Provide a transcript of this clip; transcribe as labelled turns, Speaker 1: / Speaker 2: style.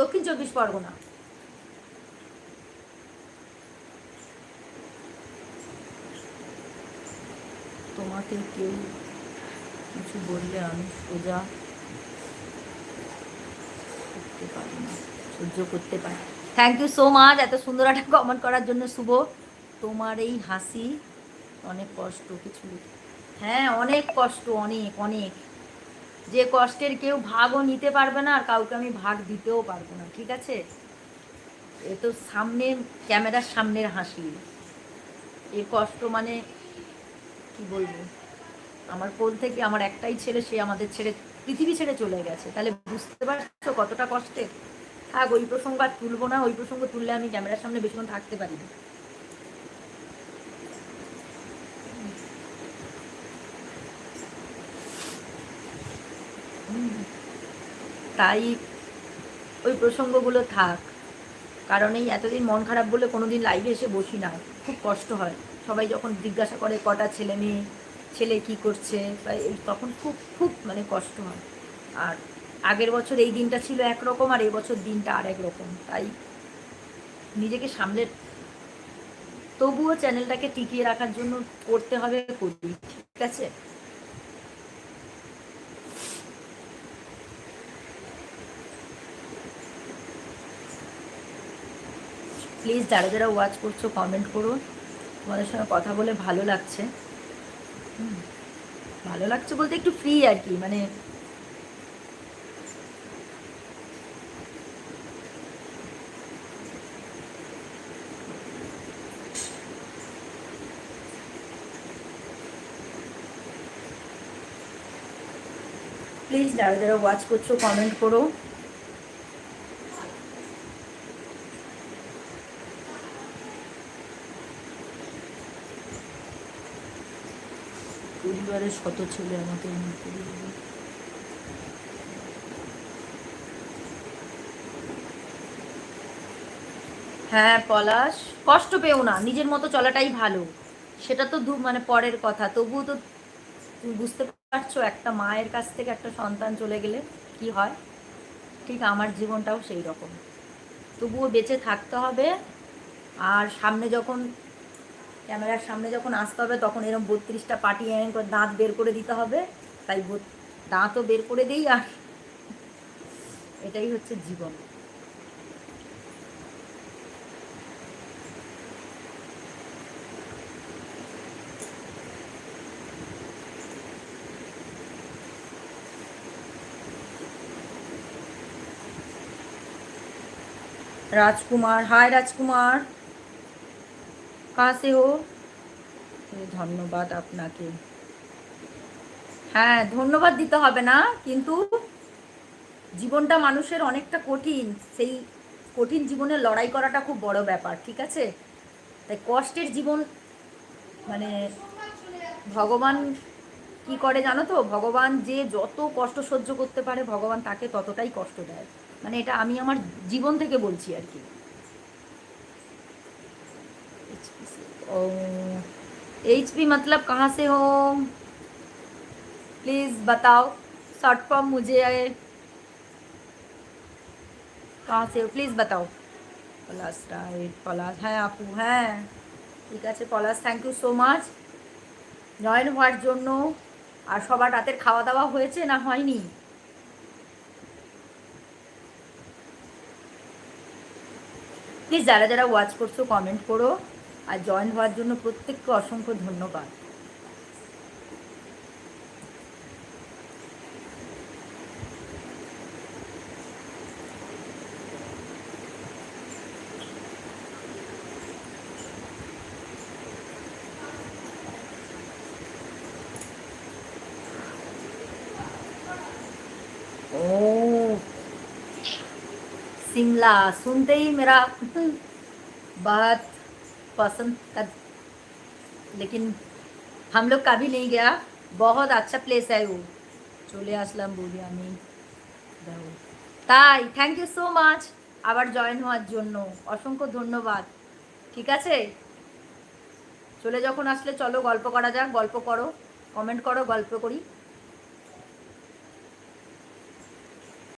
Speaker 1: দক্ষিণ চব্বিশ পরগনা। তোমাকে কেউ কিছু বললে আমি সোজা করতে পারি না সহ্য করতে পারি থ্যাংক ইউ সো মাচ এত সুন্দর একটা কমেন্ট করার জন্য শুভ। তোমার এই হাসি অনেক কষ্ট কিছু হ্যাঁ অনেক কষ্ট অনেক অনেক। যে কষ্টের কেউ ভাগও নিতে পারবে না, আর কাউকে আমি ভাগ দিতেও পারব না, ঠিক আছে? এ তো সামনে, ক্যামেরার সামনের হাসি। এ কষ্ট মানে কি বলব? আমার কোল থেকে আমার একটাই ছেলে, সে আমাদের ছেড়ে, পৃথিবী ছেড়ে চলে গেছে। তাহলে বুঝতে পারছ কতটা কষ্টের? থাক, ওই প্রসঙ্গ আর তুলবো না, ওই প্রসঙ্গ তুললে আমি ক্যামেরার সামনে বেশিক্ষণ থাকতে পারি না। তাই ওই প্রসঙ্গগুলো থাক। কারণ এই এতদিন মন খারাপ বলে কোনোদিন লাইভে এসে বসি না। খুব কষ্ট হয়। সবাই যখন জিজ্ঞাসা করে কটা ছেলে মেয়ে, ছেলে কি করছে তখন খুব খুব মানে কষ্ট হয়। আর আগের বছর এই দিনটা ছিল একরকম আর এই বছর দিনটা আর এক রকম তাই নিজেকে সামলে তবুও চ্যানেলটাকে টিকিয়ে রাখার জন্য করতে হবে করি। ঠিক আছে? প্লিজ যারা যারা ওয়াচ করছ কমেন্ট করো। তোমাদের সঙ্গে কথা বলে ভালো লাগছে। ভালো লাগছে বলতে একটু ফ্রি আর কি মানে প্লিজ যারা যারা ওয়াচ করছ কমেন্ট করো। পরিবারের শত ছেলে আমাকে এমন করে দিল। হ্যাঁ পলাশ, কষ্ট পেও না, নিজের মতো চলাটাই ভালো। সেটা তো মানে পরের কথা, তবুও তো বুঝতে পারছ, একটা মায়ের কাছ থেকে একটা সন্তান চলে গেলে কি হয়? ঠিক আমার জীবনটাও সেই রকম। তবুও বেঁচে থাকতে হবে, আর সামনে যখন ক্যামেরার সামনে যখন আসতে হবে, তখন এরকম বত্রিশটা পাটি এরকম করে দাঁত বের করে দিতে হবে। তাই দাঁতও বের করে দিই আর এটাই হচ্ছে জীবন। রাজকুমার, হাই রাজকুমার। সে হো। ধন্যবাদ আপনাকে। হ্যাঁ ধন্যবাদ দিতে হবে না, কিন্তু জীবনটা মানুষের অনেকটা কঠিন। সেই কঠিন জীবনে লড়াই করাটা খুব বড় ব্যাপার, ঠিক আছে? তাই কষ্টের জীবন মানে ভগবান কি করে জানো তো? ভগবান যে যত কষ্ট সহ্য করতে পারে, ভগবান তাকে ততটাই কষ্ট দেয়। মানে এটা আমি আমার জীবন থেকে বলছি আর কি। एच पी मतलब कहाँ से हो प्लीज़ बताओ शॉर्ट फॉर्म मुझे कहाँ से हो प्लीज़ बताओ পলাশ রাইট পলাশ হ্যাঁ আপু হ্যাঁ ঠিক আছে Palash thank you so much join হওয়ার জন্য আর সবার রাতের খাওয়া দাওয়া হয়েছে না হয়নি প্লিজ যারা যারা ওয়াচ করছো কমেন্ট করো আর জয়েন হওয়ার জন্য প্রত্যেককে অসংখ্য ধন্যবাদ ओ शिमला सुनते ही मेरा बहुत पसंद कर लेकिन हम लोग कभी नहीं गया बहुत अच्छा प्लेस है वो চলে আসলাম বলি আমি দেখো। তাই থ্যাংক ইউ সো মাচ আবার জয়েন হওয়ার জন্য অসংখ্য ধন্যবাদ ঠিক আছে চলে যখন আসলে চলো গল্প করা যাক গল্প করো কমেন্ট করো গল্প করি